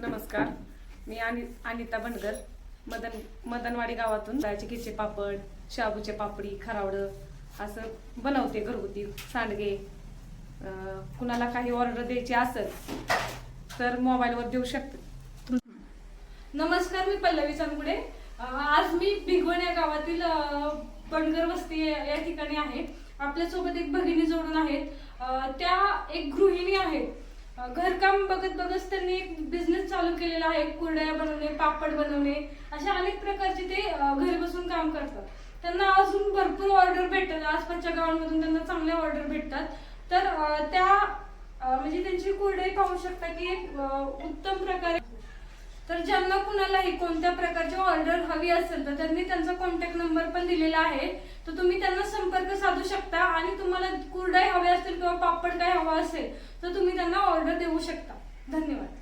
नमस्कार. मी आणि अनिता बनगर. मदन मदनवाडी गावातून डाळीचे खिचे पापड शाबूचे पापडी खरावडं असं बनवते घरगुती सांडगे. कुणाला काही ऑर्डर द्यायची असेल तर मोबाईलवर देऊ शकते. नमस्कार मी पल्लवी चांदगुडे. आज मी भिगवण या गावातील बनगर वस्ती या ठिकाणी आहे. आपल्यासोबत एक भगिनी जोडून आहेत. त्या एक गृहिणी आहेत. घरकाम बघत बघत त्यांनी एक बिझनेस चालू केलेला आहे कुरड्या बनवणे पापड बनवणे अशा अनेक प्रकारचे ते घरी बसून काम करतात. त्यांना अजून भरपूर ऑर्डर भेटतात. आसपासच्या गावांमधून त्यांना चांगल्या ऑर्डर भेटतात. तर त्या म्हणजे त्यांची कुरडई पाहू शकता की एक उत्तम प्रकारे तर ज्यांना कुणालाही कोणत्या प्रकारची ऑर्डर हवी असेल तर त्यांनी त्यांचा कॉन्टॅक्ट नंबर पण दिलेला आहे. तर तुम्ही त्यांना संपर्क साधू शकता आणि तुम्हाला कुरडाई हवे असतील किंवा पापड काय हवा असेल तर तुम्ही त्यांना ऑर्डर देऊ शकता. धन्यवाद.